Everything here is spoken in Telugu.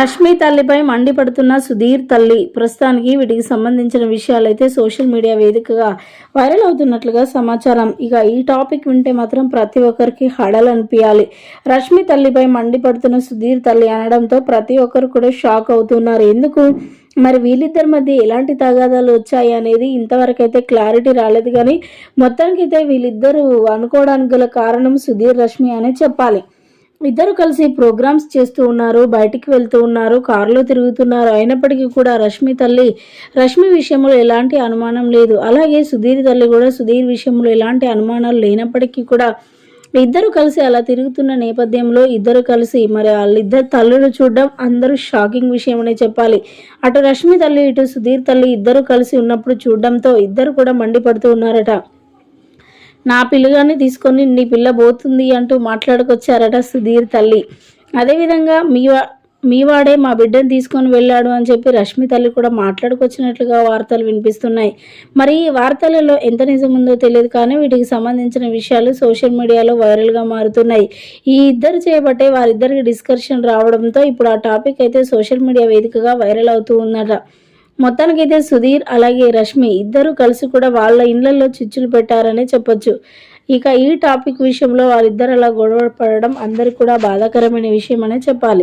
రష్మి తల్లిపై మండిపడుతున్న సుధీర్ తల్లి ప్రస్తుతానికి వీటికి సంబంధించిన విషయాలైతే సోషల్ మీడియా వేదికగా వైరల్ అవుతున్నట్లుగా సమాచారం. ఇక ఈ టాపిక్ వింటే మాత్రం ప్రతి ఒక్కరికి హడలనిపించాలి రష్మి తల్లిపై మండిపడుతున్న సుధీర్ తల్లి అనడంతో ప్రతి ఒక్కరు కూడా షాక్ అవుతున్నారు. ఎందుకు? మరి వీళ్ళిద్దరి మధ్య ఎలాంటి తగాదాలు వచ్చాయి అనేది ఇంతవరకు అయితే క్లారిటీ రాలేదు కానీ మొత్తానికైతే వీళ్ళిద్దరూ అనుకోవడానికి గల కారణం సుధీర్ రష్మి అనే చెప్పాలి. ఇద్దరు కలిసి ప్రోగ్రామ్స్ చేస్తూ ఉన్నారు బయటికి వెళ్తూ ఉన్నారు కారులో తిరుగుతున్నారు. అయినప్పటికీ కూడా రష్మి తల్లి రష్మి విషయంలో ఎలాంటి అనుమానం లేదు. అలాగే సుధీర్ తల్లి కూడా సుధీర్ విషయంలో ఎలాంటి అనుమానాలు లేనప్పటికీ కూడా ఇద్దరు కలిసి అలా తిరుగుతున్న నేపథ్యంలో ఇద్దరు కలిసి మరి వాళ్ళిద్దరు తల్లులు చూడడం అందరూ షాకింగ్ విషయమనే చెప్పాలి. అటు రష్మి తల్లి ఇటు సుధీర్ తల్లి ఇద్దరు కలిసి ఉన్నప్పుడు చూడడంతో ఇద్దరు కూడా మండిపడుతూ ఉన్నారట. నా పిల్లగాన్ని తీసుకొని నీ పిల్ల పోతుంది అంటూ మాట్లాడుకొచ్చారట సుధీర్ తల్లి. అదేవిధంగా మీ మీవాడే మీ వాడే మా బిడ్డను తీసుకొని వెళ్ళాడు అని చెప్పి రష్మి తల్లి కూడా మాట్లాడుకొచ్చినట్లుగా వార్తలు వినిపిస్తున్నాయి. మరి ఈ వార్తలలో ఎంత నిజం ఉందో తెలియదు కానీ వీటికి సంబంధించిన విషయాలు సోషల్ మీడియాలో వైరల్గా మారుతున్నాయి. ఈ ఇద్దరు చేపట్టే వారిద్దరికి డిస్కషన్ రావడంతో ఇప్పుడు ఆ టాపిక్ అయితే సోషల్ మీడియా వేదికగా వైరల్ అవుతూ ఉందట. మొత్తానికి అయితే సుధీర్ అలాగే రష్మి ఇద్దరు కలిసి కూడా వాళ్ళ ఇళ్ళలో చిచ్చులు పెట్టారనే చెప్పొచ్చు. ఇక ఈ టాపిక్ విషయంలో వాళ్ళిద్దరు అలా గొడవ పడడం అందరికి కూడా బాధాకరమైన విషయం అనే చెప్పాలి.